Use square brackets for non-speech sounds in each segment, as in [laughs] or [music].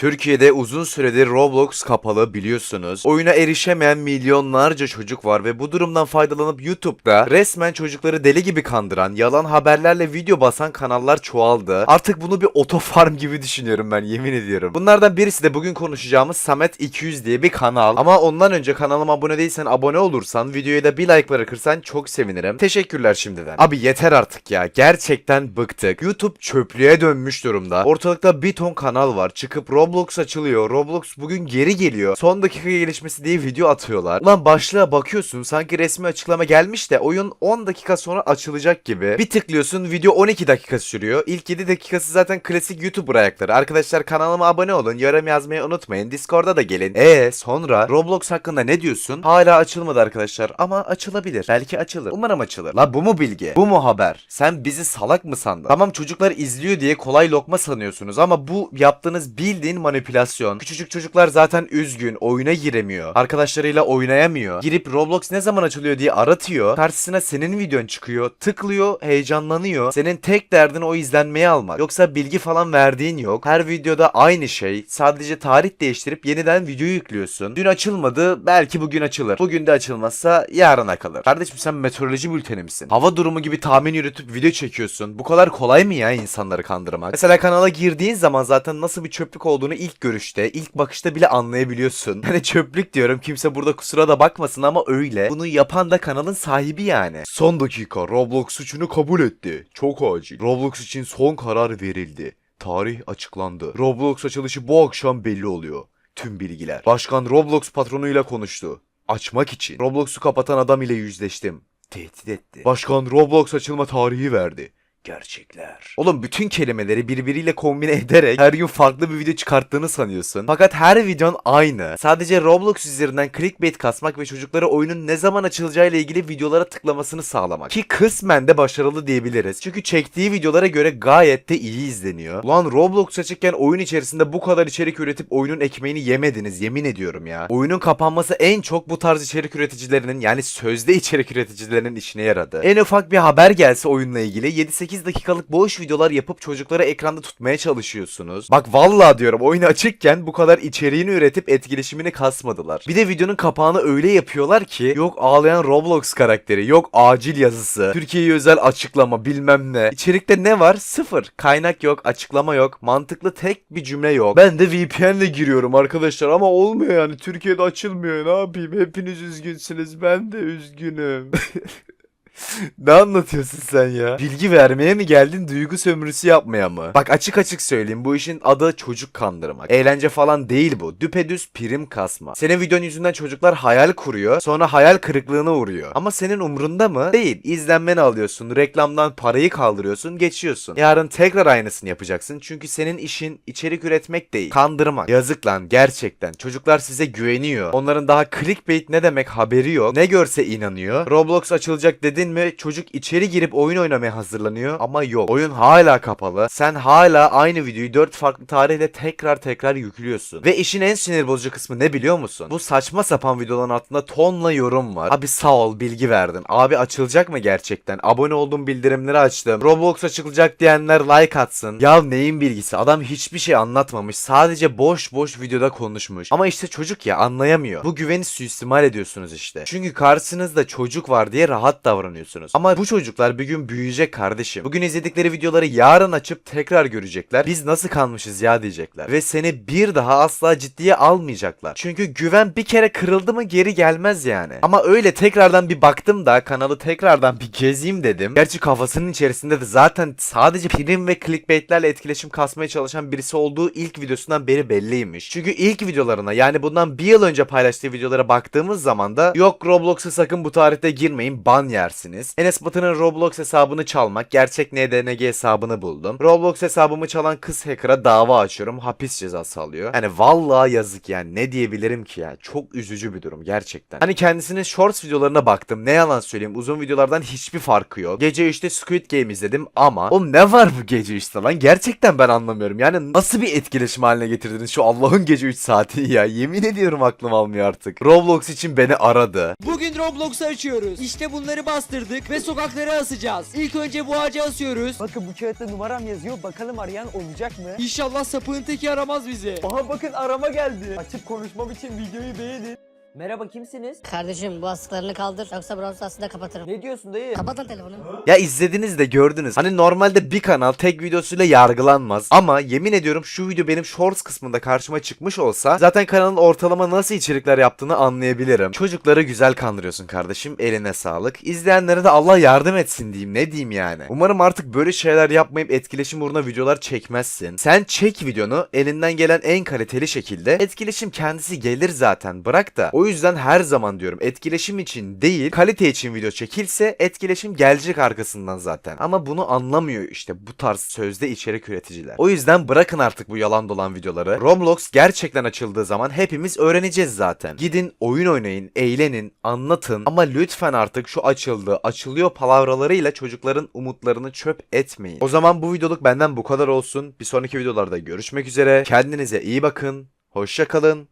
Türkiye'de uzun süredir Roblox kapalı biliyorsunuz. Oyuna erişemeyen milyonlarca çocuk var ve bu durumdan faydalanıp YouTube'da resmen çocukları deli gibi kandıran, yalan haberlerle video basan kanallar çoğaldı. Artık bunu bir otofarm gibi düşünüyorum ben yemin ediyorum. Bunlardan birisi de bugün konuşacağımız Samet 200 diye bir kanal. Ama ondan önce kanalıma abone değilsen abone olursan, videoya da bir like bırakırsan çok sevinirim. Teşekkürler şimdiden. Abi yeter artık ya. Gerçekten bıktık. YouTube çöplüğe dönmüş durumda. Ortalıkta bir ton kanal var. Çıkıp Roblox açılıyor. Roblox bugün geri geliyor. Son dakika gelişmesi diye video atıyorlar. Ulan başlığa bakıyorsun sanki resmi açıklama gelmiş de oyun 10 dakika sonra açılacak gibi. Bir tıklıyorsun video 12 dakika sürüyor. İlk 7 dakikası zaten klasik YouTuber ayakları. Arkadaşlar kanalıma abone olun. Yorum yazmayı unutmayın. Discord'a da gelin. E sonra Roblox hakkında ne diyorsun? Hala açılmadı arkadaşlar ama açılabilir. Belki açılır. Umarım açılır. La bu mu bilgi? Bu mu haber? Sen bizi salak mı sandın? Tamam çocuklar izliyor diye kolay lokma sanıyorsunuz ama bu yaptığınız bildiğin manipülasyon. Küçücük çocuklar zaten üzgün, oyuna giremiyor. Arkadaşlarıyla oynayamıyor. Girip Roblox ne zaman açılıyor diye aratıyor. Karşısına senin videon çıkıyor. Tıklıyor, heyecanlanıyor. Senin tek derdin o izlenmeyi almak. Yoksa bilgi falan verdiğin yok. Her videoda aynı şey. Sadece tarih değiştirip yeniden videoyu yüklüyorsun. Dün açılmadı, belki bugün açılır. Bugün de açılmazsa yarına kalır. Kardeşim sen meteoroloji bülteni misin? Hava durumu gibi tahmin yürütüp video çekiyorsun. Bu kadar kolay mı ya insanları kandırmak? Mesela kanala girdiğin zaman zaten nasıl bir çöplük olduğunu ilk görüşte, ilk bakışta bile anlayabiliyorsun. [laughs] Hani çöplük diyorum kimse burada kusura da bakmasın ama öyle. Bunu yapan da kanalın sahibi yani. Son dakika Roblox suçunu kabul etti. Çok acil. Roblox için son karar verildi. Tarih açıklandı. Roblox açılışı bu akşam belli oluyor. Tüm bilgiler. Başkan Roblox patronuyla konuştu. Açmak için. Roblox'u kapatan adam ile yüzleştim. Tehdit etti. Başkan Roblox açılma tarihi verdi. Gerçekler. Oğlum bütün kelimeleri birbiriyle kombine ederek her gün farklı bir video çıkarttığını sanıyorsun. Fakat her videon aynı. Sadece Roblox üzerinden clickbait kasmak ve çocuklara oyunun ne zaman açılacağıyla ilgili videolara tıklamasını sağlamak. Ki kısmen de başarılı diyebiliriz. Çünkü çektiği videolara göre gayet de iyi izleniyor. Ulan Roblox açıkken oyun içerisinde bu kadar içerik üretip oyunun ekmeğini yemediniz yemin ediyorum ya. Oyunun kapanması en çok bu tarz içerik üreticilerinin yani sözde içerik üreticilerinin işine yaradı. En ufak bir haber gelse oyunla ilgili 7-8 dakikalık boş videolar yapıp çocukları ekranda tutmaya çalışıyorsunuz. Bak vallahi diyorum oyun açıkken bu kadar içeriğini üretip etkileşimini kasmadılar. Bir de videonun kapağını öyle yapıyorlar ki yok ağlayan Roblox karakteri, yok acil yazısı, Türkiye'ye özel açıklama bilmem ne. İçerikte ne var? Sıfır. Kaynak yok, açıklama yok, mantıklı tek bir cümle yok. Ben de VPN'le giriyorum arkadaşlar ama olmuyor yani. Türkiye'de açılmıyor. Ne yapayım? Hepiniz üzgünsünüz. Ben de üzgünüm. [laughs] [laughs] Ne anlatıyorsun sen ya? Bilgi vermeye mi geldin, duygu sömürüsü yapmaya mı? Bak açık açık söyleyeyim bu işin adı çocuk kandırmak. Eğlence falan değil bu. Düpedüz prim kasma. Senin videonun yüzünden çocuklar hayal kuruyor, sonra hayal kırıklığına uğruyor. Ama senin umrunda mı? Değil. İzlenmeni alıyorsun, reklamdan parayı kaldırıyorsun, geçiyorsun. Yarın tekrar aynısını yapacaksın çünkü senin işin içerik üretmek değil, kandırmak. Yazık lan gerçekten. Çocuklar size güveniyor. Onların daha clickbait ne demek haberi yok. Ne görse inanıyor. Roblox açılacak dedin mi çocuk içeri girip oyun oynamaya hazırlanıyor ama yok. Oyun hala kapalı. Sen hala aynı videoyu 4 farklı tarihle tekrar tekrar yüklüyorsun. Ve işin en sinir bozucu kısmı ne biliyor musun? Bu saçma sapan videoların altında tonla yorum var. Abi sağ ol bilgi verdin. Abi açılacak mı gerçekten? Abone oldum bildirimleri açtım. Roblox açılacak diyenler like atsın. Ya neyin bilgisi? Adam hiçbir şey anlatmamış. Sadece boş boş videoda konuşmuş. Ama işte çocuk ya anlayamıyor. Bu güveni suistimal ediyorsunuz işte. Çünkü karşınızda çocuk var diye rahat davranıyorsunuz. Ama bu çocuklar bir gün büyüyecek kardeşim. Bugün izledikleri videoları yarın açıp tekrar görecekler. Biz nasıl kalmışız ya diyecekler. Ve seni bir daha asla ciddiye almayacaklar. Çünkü güven bir kere kırıldı mı geri gelmez yani. Ama öyle tekrardan bir baktım da kanalı tekrardan bir gezeyim dedim. Gerçi kafasının içerisinde de zaten sadece prim ve clickbaitlerle etkileşim kasmaya çalışan birisi olduğu ilk videosundan beri belliymiş. Çünkü ilk videolarına yani bundan bir yıl önce paylaştığı videolara baktığımız zaman da yok Roblox'a sakın bu tarihte girmeyin ban yersiniz. Enes Batur'un Roblox hesabını çalmak, gerçek NDNG hesabını buldum. Roblox hesabımı çalan kız hacker'a dava açıyorum, hapis cezası alıyor. Yani vallahi yazık yani ne diyebilirim ki ya. Çok üzücü bir durum gerçekten. Hani kendisinin shorts videolarına baktım. Ne yalan söyleyeyim uzun videolardan hiçbir farkı yok. Gece işte Squid Game izledim ama o ne var bu gece 3'te lan? Gerçekten ben anlamıyorum. Yani nasıl bir etkileşim haline getirdiniz şu Allah'ın gece 3 saati ya. Yemin ediyorum aklım almıyor artık. Roblox için beni aradı. Bugün Roblox'u açıyoruz. İşte bunları bastım bastırdık ve sokaklara asacağız. İlk önce bu ağaca asıyoruz. Bakın bu kağıtta numaram yazıyor. Bakalım arayan olacak mı? İnşallah sapığın teki aramaz bizi. Aha bakın arama geldi. Açıp konuşmam için videoyu beğenin. Merhaba kimsiniz? Kardeşim bu astıklarını kaldır yoksa Brawl Stars'ı da kapatırım. Ne diyorsun dayı? Kapatın telefonu. Ya izlediniz de gördünüz. Hani normalde bir kanal tek videosuyla yargılanmaz. Ama yemin ediyorum şu video benim shorts kısmında karşıma çıkmış olsa zaten kanalın ortalama nasıl içerikler yaptığını anlayabilirim. Çocukları güzel kandırıyorsun kardeşim. Eline sağlık. İzleyenlere de Allah yardım etsin diyeyim. Ne diyeyim yani. Umarım artık böyle şeyler yapmayıp etkileşim uğruna videolar çekmezsin. Sen çek videonu elinden gelen en kaliteli şekilde. Etkileşim kendisi gelir zaten. Bırak da. O yüzden her zaman diyorum etkileşim için değil kalite için video çekilse etkileşim gelecek arkasından zaten. Ama bunu anlamıyor işte bu tarz sözde içerik üreticiler. O yüzden bırakın artık bu yalan dolan videoları. Roblox gerçekten açıldığı zaman hepimiz öğreneceğiz zaten. Gidin oyun oynayın, eğlenin, anlatın ama lütfen artık şu açıldı, açılıyor palavralarıyla çocukların umutlarını çöp etmeyin. O zaman bu videoluk benden bu kadar olsun. Bir sonraki videolarda görüşmek üzere. Kendinize iyi bakın. Hoşça kalın.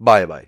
Bay bay.